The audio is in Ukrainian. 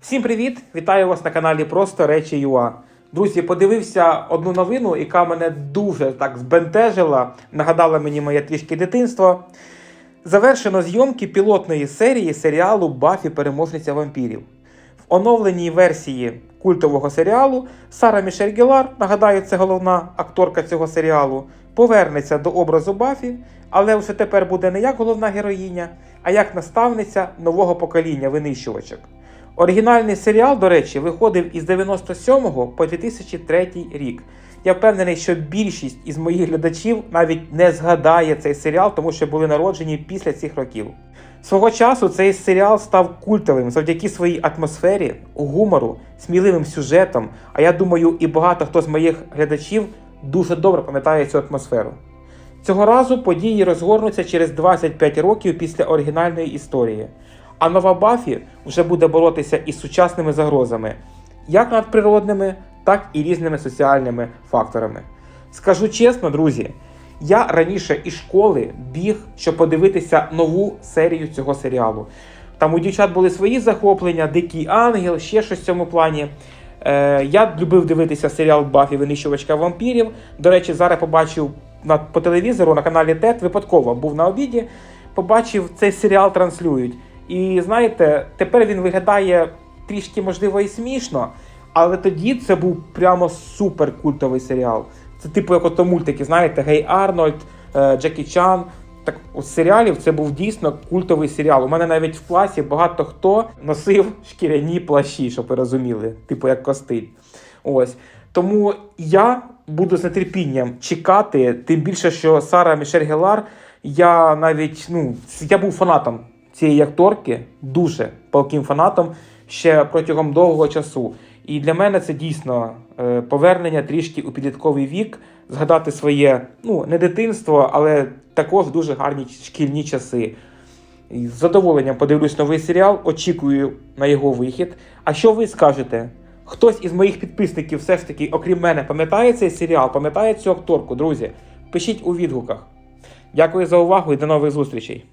Всім привіт! Вітаю вас на каналі Просто Речі ЮА. Друзі, подивився одну новину, яка мене дуже так збентежила, нагадала мені моє трішки дитинство. Завершено зйомки пілотної серії серіалу Бафі переможниця вампірів. В оновленій версії культового серіалу Сара Мішель Гелар, нагадаю, це головна акторка цього серіалу, повернеться до образу Бафі, але вже тепер буде не як головна героїня, а як наставниця нового покоління винищувачок. Оригінальний серіал, до речі, виходив із 97 по 2003 рік. Я впевнений, що більшість із моїх глядачів навіть не згадає цей серіал, тому що були народжені після цих років. Свого часу цей серіал став культовим завдяки своїй атмосфері, гумору, сміливим сюжетам. А я думаю, і багато хто з моїх глядачів дуже добре пам'ятає цю атмосферу. Цього разу події розгорнуться через 25 років після оригінальної історії. А нова Бафі вже буде боротися із сучасними загрозами, як надприродними, так і різними соціальними факторами. Скажу чесно, друзі, я раніше із школи біг, щоб подивитися нову серію цього серіалу. Там у дівчат були свої захоплення, Дикий Ангел, ще щось в цьому плані. Е, я любив дивитися серіал Бафі Винищувачка вампірів. До речі, зараз побачив на, по телевізору на каналі ТЕТ, випадково був на обіді, побачив цей серіал транслюють. І знаєте, тепер він виглядає трішки, можливо, і смішно, але тоді це був прямо супер культовий серіал. Це типу як ото мультики, знаєте, Гей Арнольд, е, Джекі Чан. Так, з серіалів це був дійсно культовий серіал. У мене навіть в класі багато хто носив шкіряні плащі, щоб ви розуміли, типу як костиль. Ось. Тому я буду з нетерпінням чекати, тим більше, що Сара Мішель Гелар, я навіть ну, я був фанатом цієї акторки, дуже палким фанатом ще протягом довгого часу. І для мене це дійсно е, повернення трішки у підлітковий вік, згадати своє, ну, не дитинство, але також дуже гарні шкільні часи. З задоволенням подивлюсь новий серіал, очікую на його вихід. А що ви скажете? Хтось із моїх підписників все ж таки, окрім мене, пам'ятає цей серіал, пам'ятає цю акторку, друзі? Пишіть у відгуках. Дякую за увагу і до нових зустрічей.